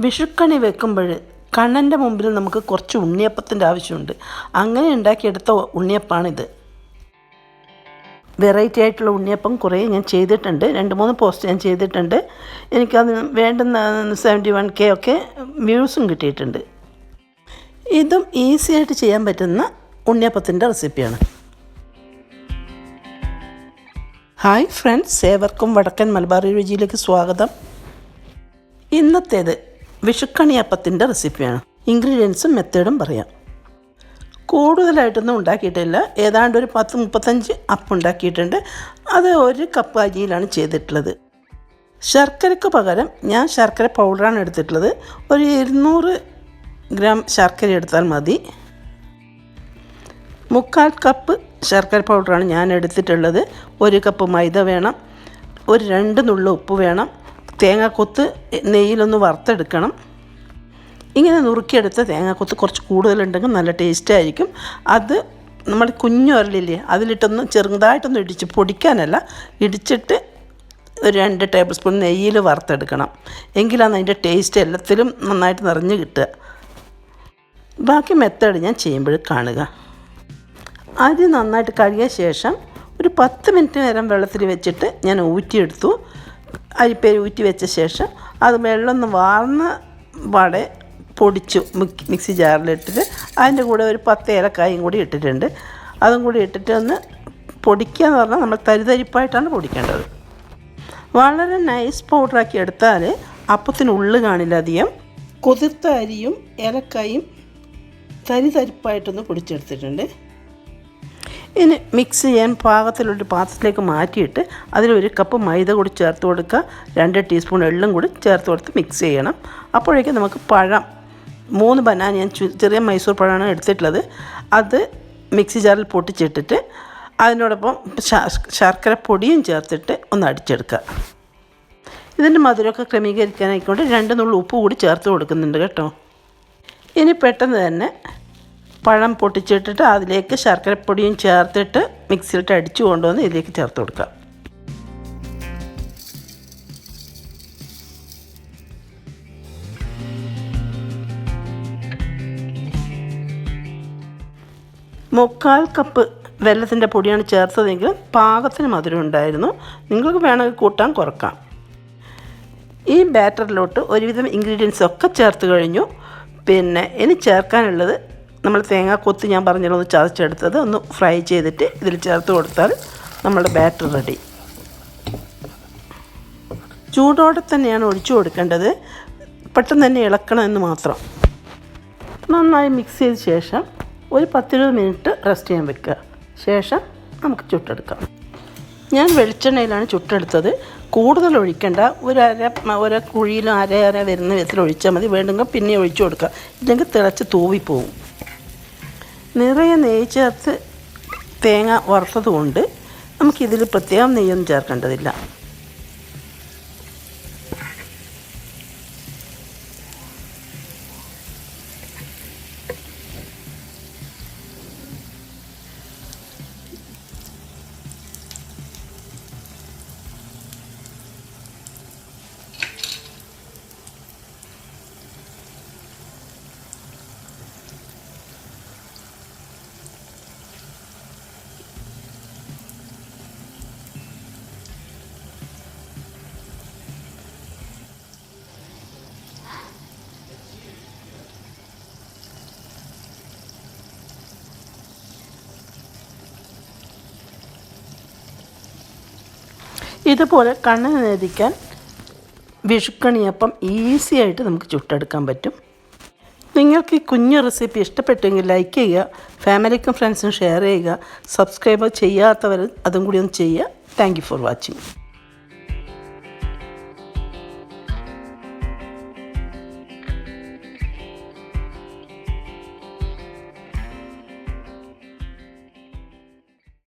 വിഷുക്കണി വെക്കുമ്പോൾ കണ്ണന്റെ മുമ്പിൽ നമുക്ക് കുറച്ച് ഉണ്ണിയപ്പത്തിന്റെ ആവശ്യമുണ്ട്. അങ്ങനെ ഉണ്ടാക്കിയെടുത്ത ഉണ്ണിയപ്പാണിത്. വെറൈറ്റി ആയിട്ടുള്ള ഉണ്ണിയപ്പം കുറേ ഞാൻ ചെയ്തിട്ടുണ്ട്. രണ്ട് മൂന്ന് പോസ്റ്റ് ഞാൻ ചെയ്തിട്ടുണ്ട്. എനിക്കത് വേണ്ടുന്ന സെവന്റി വൺ കെ ഒക്കെ വ്യൂസും കിട്ടിയിട്ടുണ്ട്. ഇതും ഈസി ആയിട്ട് ചെയ്യാൻ പറ്റുന്ന ഉണ്ണിയപ്പത്തിന്റെ റെസിപ്പിയാണ് ഹായ് ഫ്രണ്ട്സ് ഏവർക്കും വടക്കൻ മലബാർ രുചിയിലേക്ക് സ്വാഗതം. ഇന്നത്തേത് വിഷുക്കണിയപ്പത്തിന്റെ റെസിപ്പിയാണ്. ഇൻഗ്രീഡിയൻസും മെത്തേഡും പറയാം. കൂടുതലായിട്ടൊന്നും ഉണ്ടാക്കിയിട്ടില്ല. ഏതാണ്ട് ഒരു പത്ത് മുപ്പത്തഞ്ച് അപ്പ് ഉണ്ടാക്കിയിട്ടുണ്ട്. അത് ഒരു കപ്പ് അരിയിലാണ് ചെയ്തിട്ടുള്ളത്. ശർക്കരയ്ക്ക് പകരം ഞാൻ ശർക്കര പൗഡറാണ് എടുത്തിട്ടുള്ളത്. ഒരു ഇരുന്നൂറ് ഗ്രാം ശർക്കര എടുത്താൽ മതി. മുക്കാൽ കപ്പ് ശർക്കര പൗഡറാണ് ഞാൻ എടുത്തിട്ടുള്ളത്. ഒരു കപ്പ് മൈദ വേണം. ഒരു രണ്ട് നുള്ള ഉപ്പ് വേണം. തേങ്ങാക്കൊത്ത് നെയ്യിലൊന്ന് വറുത്തെടുക്കണം. ഇങ്ങനെ നുറുക്കിയെടുത്ത തേങ്ങാക്കൊത്ത് കുറച്ച് കൂടുതലുണ്ടെങ്കിൽ നല്ല ടേസ്റ്റ് ആയിരിക്കും. അത് നമ്മൾ കുഞ്ഞു ഉരലില്ലേ അതിലിട്ടൊന്ന് ചെറുതായിട്ടൊന്ന് ഇടിച്ച് പൊടിക്കാനല്ല ഇടിച്ചിട്ട് ഒരു രണ്ട് ടേബിൾ സ്പൂൺ നെയ്യിൽ വറുത്തെടുക്കണം. എങ്കിലാണ് അതിന്റെ ടേസ്റ്റ് എല്ലാത്തിലും നന്നായിട്ട് നിറഞ്ഞ് കിട്ടുക. ബാക്കി മെത്തേഡ് ഞാൻ ചെയ്യുമ്പോൾ കാണുക. അരി നന്നായിട്ട് കഴുകിയ ശേഷം ഒരു പത്ത് മിനിറ്റ് നേരം വെള്ളത്തിൽ വെച്ചിട്ട് ഞാൻ ഊറ്റിയെടുത്തു. അരിപ്പേര് ഊറ്റി വെച്ച ശേഷം അത് വെള്ളം ഒന്ന് വാർന്ന പാടെ പൊടിച്ചു മിക്സി ജാറിലിട്ടിട്ട് അതിന്റെ കൂടെ ഒരു പത്ത് ഏലക്കായും കൂടി ഇട്ടിട്ടുണ്ട്. അതും കൂടി ഇട്ടിട്ട് ഒന്ന് പൊടിക്കുക എന്ന് പറഞ്ഞാൽ നമ്മൾ തരിതരിപ്പായിട്ടാണ് പൊടിക്കേണ്ടത്. വളരെ നൈസ് പൗഡറാക്കി എടുത്താൽ അപ്പത്തിന് കാണില്ല അധികം. കൊതിർത്ത അരിയും ഏലക്കായും തരിതരിപ്പായിട്ടൊന്ന് പൊടിച്ചെടുത്തിട്ടുണ്ട്. ഇനി മിക്സ് ചെയ്യാൻ പാകത്തിലൊരു പാത്രത്തിലേക്ക് മാറ്റിയിട്ട് അതിലൊരു കപ്പ് മൈദ കൂടി ചേർത്ത് കൊടുക്കുക. രണ്ട് ടീസ്പൂൺ എള്ളും കൂടി ചേർത്ത് കൊടുത്ത് മിക്സ് ചെയ്യണം. അപ്പോഴേക്കും നമുക്ക് പഴം മൂന്ന് ബനാന ഞാൻ ചെറിയ മൈസൂർ പഴമാണ് എടുത്തിട്ടുള്ളത്. അത് മിക്സി ജാറിൽ പൊട്ടിച്ചിട്ടിട്ട് അതിനോടൊപ്പം ശർക്കര പൊടിയും ചേർത്തിട്ട് ഒന്ന് അടിച്ചെടുക്കുക. ഇതിന്റെ മധുരമൊക്കെ ക്രമീകരിക്കാനായിക്കൊണ്ട് രണ്ട് നുള്ളു ഉപ്പ് കൂടി ചേർത്ത് കൊടുക്കുന്നുണ്ട് കേട്ടോ. ഇനി പെട്ടെന്ന് തന്നെ പഴം പൊട്ടിച്ചിട്ടിട്ട് അതിലേക്ക് ശർക്കരപ്പൊടിയും ചേർത്തിട്ട് മിക്സിയിലിട്ട് അടിച്ചു കൊണ്ടുവന്ന് ഇതിലേക്ക് ചേർത്ത് കൊടുക്കുക. മുക്കാൽ കപ്പ് വെള്ളത്തിന്റെ പൊടിയാണ് ചേർത്തതെങ്കിൽ പാകത്തിന് മധുരം ഉണ്ടായിരുന്നു. നിങ്ങൾക്ക് വേണമെങ്കിൽ കൂട്ടാൻ കുറക്കാം. ഈ ബാറ്ററിലോട്ട് ഒരുവിധം ഇൻഗ്രീഡിയൻസ് ഒക്കെ ചേർത്ത് കഴിഞ്ഞു. പിന്നെ ഇനി ചേർക്കാനുള്ളത് നമ്മൾ തേങ്ങ കൊത്ത് ഞാൻ പറഞ്ഞല്ലോ ഒന്ന് ചതച്ചെടുത്തത് ഒന്ന് ഫ്രൈ ചെയ്തിട്ട് ഇതിൽ ചേർത്ത് കൊടുത്താൽ നമ്മുടെ ബാറ്റർ റെഡി. ചൂടോടെ തന്നെയാണ് ഒഴിച്ചു കൊടുക്കേണ്ടത്. പെട്ടെന്ന് തന്നെ ഇളക്കണമെന്ന് മാത്രം. നന്നായി മിക്സ് ചെയ്ത ശേഷം ഒരു പത്തിരുപത് മിനിറ്റ് റെസ്റ്റ് ചെയ്യാൻ വെക്കുക. ശേഷം നമുക്ക് ചുട്ടെടുക്കാം. ഞാൻ വെളിച്ചെണ്ണയിലാണ് ചുട്ടെടുത്തത്. കൂടുതൽ ഒഴിക്കേണ്ട. ഒരു അര ഒരു കുഴിയിലും അര അര വരുന്ന വിധത്തിൽ ഒഴിച്ചാൽ മതി. വേണ്ടെങ്കിൽ പിന്നെ ഒഴിച്ചു കൊടുക്കുക. ഇല്ലെങ്കിൽ തിളച്ച് തൂവിപ്പോവും. നിറയെ നെയ്യ് ചേർത്ത് തേങ്ങ വറുത്തത് കൊണ്ട് നമുക്കിതിൽ പ്രത്യേകം നെയ്യൊന്നും ചേർക്കേണ്ടതില്ല. ഇതുപോലെ കണ്ണിന് നേദിക്കാൻ വിഷുക്കണിയപ്പം ഈസി ആയിട്ട് നമുക്ക് ചുട്ടെടുക്കാൻ പറ്റും. നിങ്ങൾക്ക് ഈ കുഞ്ഞു റെസിപ്പി ഇഷ്ടപ്പെട്ടെങ്കിൽ ലൈക്ക് ചെയ്യുക ഫാമിലിക്കും ഫ്രണ്ട്സിനും ഷെയർ ചെയ്യുക സബ്സ്ക്രൈബ് ചെയ്യാത്തവർ അതും കൂടി ഒന്ന് ചെയ്യുക. Thank for watching